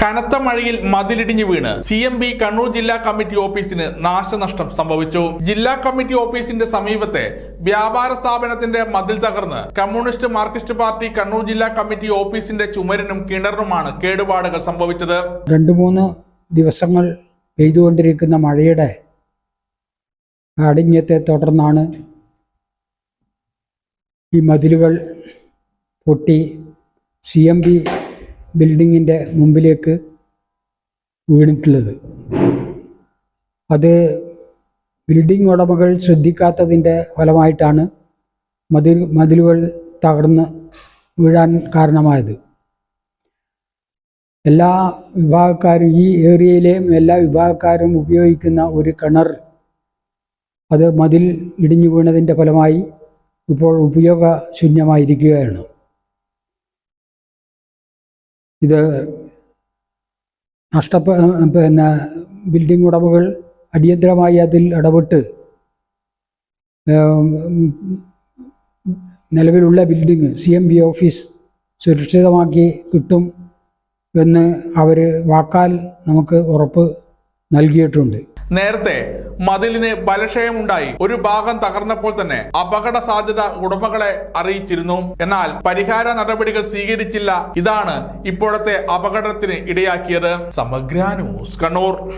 കനത്ത മഴയിൽ മതിലിടിഞ്ഞു വീണ്. സി എം ബി കണ്ണൂർ ജില്ലാ കമ്മിറ്റി ഓഫീസിന് നാശനഷ്ടം സംഭവിച്ചു. ജില്ലാ കമ്മിറ്റി ഓഫീസിന്റെ സമീപത്തെ വ്യാപാര സ്ഥാപനത്തിന്റെ മതിൽ തകർന്ന് കമ്മ്യൂണിസ്റ്റ് മാർക്സിസ്റ്റ് പാർട്ടി കണ്ണൂർ ജില്ലാ കമ്മിറ്റി ഓഫീസിന്റെ ചുമരിനും കിണറിനുമാണ് കേടുപാടുകൾ സംഭവിച്ചത്. രണ്ടു മൂന്ന് ദിവസങ്ങൾ പെയ്തുകൊണ്ടിരിക്കുന്ന മഴയുടെ കാഠിന്യത്തെ തുടർന്നാണ് ഈ മതിലുകൾ പൊട്ടി. സി എം ബി ബിൽഡിങ്ങിന്റെ മുമ്പിലേക്ക് വീണിട്ടുള്ളത്. അത് ബിൽഡിംഗ് ഉടമകൾ ശ്രദ്ധിക്കാത്തതിന്റെ ഫലമായിട്ടാണ് മതിൽ മതിലുകൾ തകർന്ന് വീഴാൻ കാരണമായത്. എല്ലാ വിഭാഗക്കാരും ഈ ഏരിയയിലെയും എല്ലാ വിഭാഗക്കാരും ഉപയോഗിക്കുന്ന ഒരു കിണർ അത് മതിൽ ഇടിഞ്ഞു വീണതിന്റെ ഫലമായി ഇപ്പോൾ ഉപയോഗശൂന്യമായിരിക്കുകയാണ്. ഇത് നഷ്ടപ്പ പിന്നെ ബിൽഡിംഗ് ഉടമകൾ അടിയന്തരമായി അതിൽ ഇടപെട്ട് നിലവിലുള്ള building C M B office സുരക്ഷിതമാക്കി കിട്ടും എന്ന് അവർ വാക്കാൽ നമുക്ക് ഉറപ്പ് നൽകിയിട്ടുണ്ട്. നേരത്തെ മതിലിന് ബലക്ഷയമുണ്ടായി. ഒരു ഭാഗം തകർന്നപ്പോൾ തന്നെ അപകട സാധ്യത ഉടമകളെ അറിയിച്ചിരുന്നു. എന്നാൽ പരിഹാര നടപടികൾ സ്വീകരിച്ചില്ല. ഇതാണ് ഇപ്പോഴത്തെ അപകടത്തിന് ഇടയാക്കിയത്. സമഗ്ര ന്യൂസ് കണ്ണൂർ.